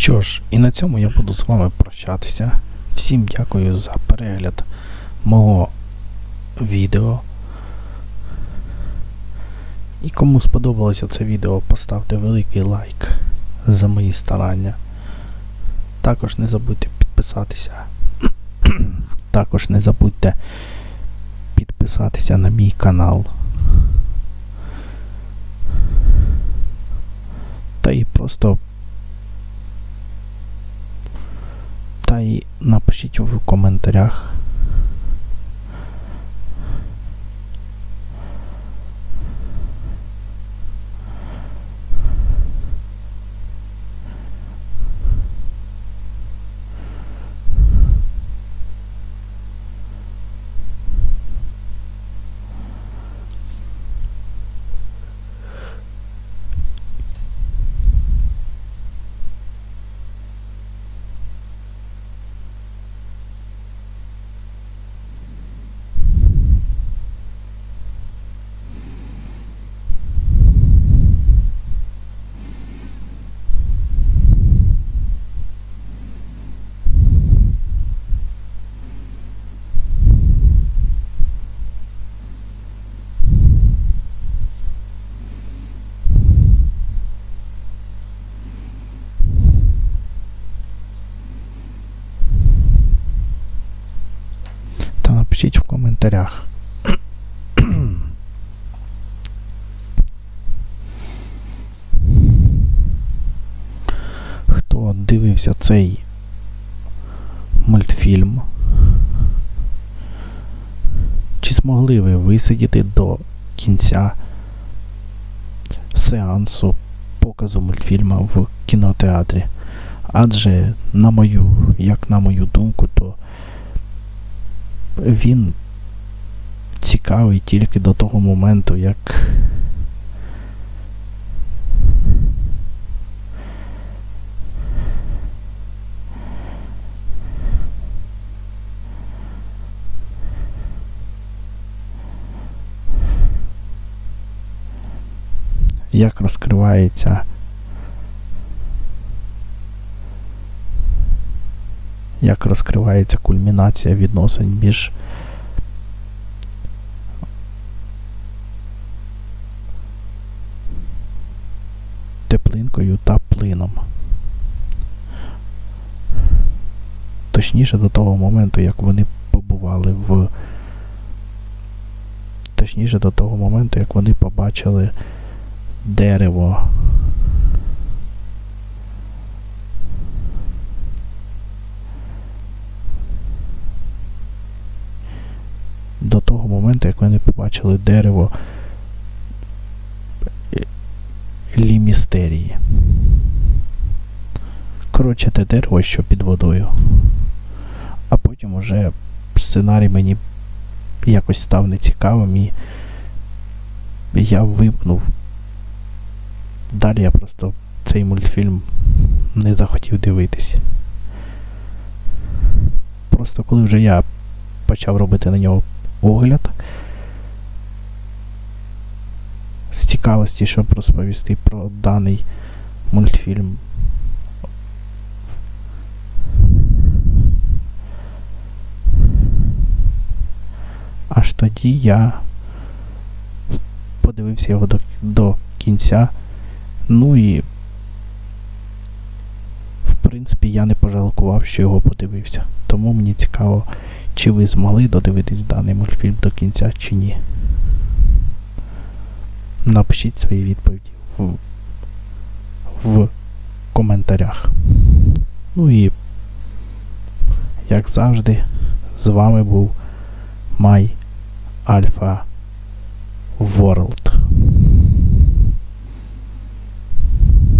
Що ж, і на цьому я буду з вами прощатися. Всім дякую за перегляд мого відео. І кому сподобалося це відео, поставте великий лайк за мої старання. Також не забудьте підписатися. Також не забудьте підписатися на мій канал. Та і просто та й напишіть в коментарях. Коментарях. Хто дивився цей мультфільм? Чи змогли ви висидіти до кінця сеансу показу мультфільму в кінотеатрі? Адже, на мою, як на мою думку, то він цікавий тільки до того моменту, як як розкривається як розкривається кульмінація відносин між Точніше до того моменту, як вони побували в. Точніше до того моменту, як вони побачили дерево. До того моменту, як вони побачили дерево е, лімістерії. Коротше, те дерево, що під водою. Потім уже сценарій мені якось став нецікавим і я вимкнув. Далі я просто цей мультфільм не захотів дивитись. Просто коли вже я почав робити на нього огляд з цікавості, щоб розповісти про даний мультфільм. Тоді я подивився його до, до кінця. Ну і в принципі я не пожалкував, що його подивився. Тому мені цікаво, чи ви змогли додивитись даний мультфільм до кінця чи ні. Напишіть свої відповіді в, в коментарях. Ну і, як завжди, з вами був Май Alpha World.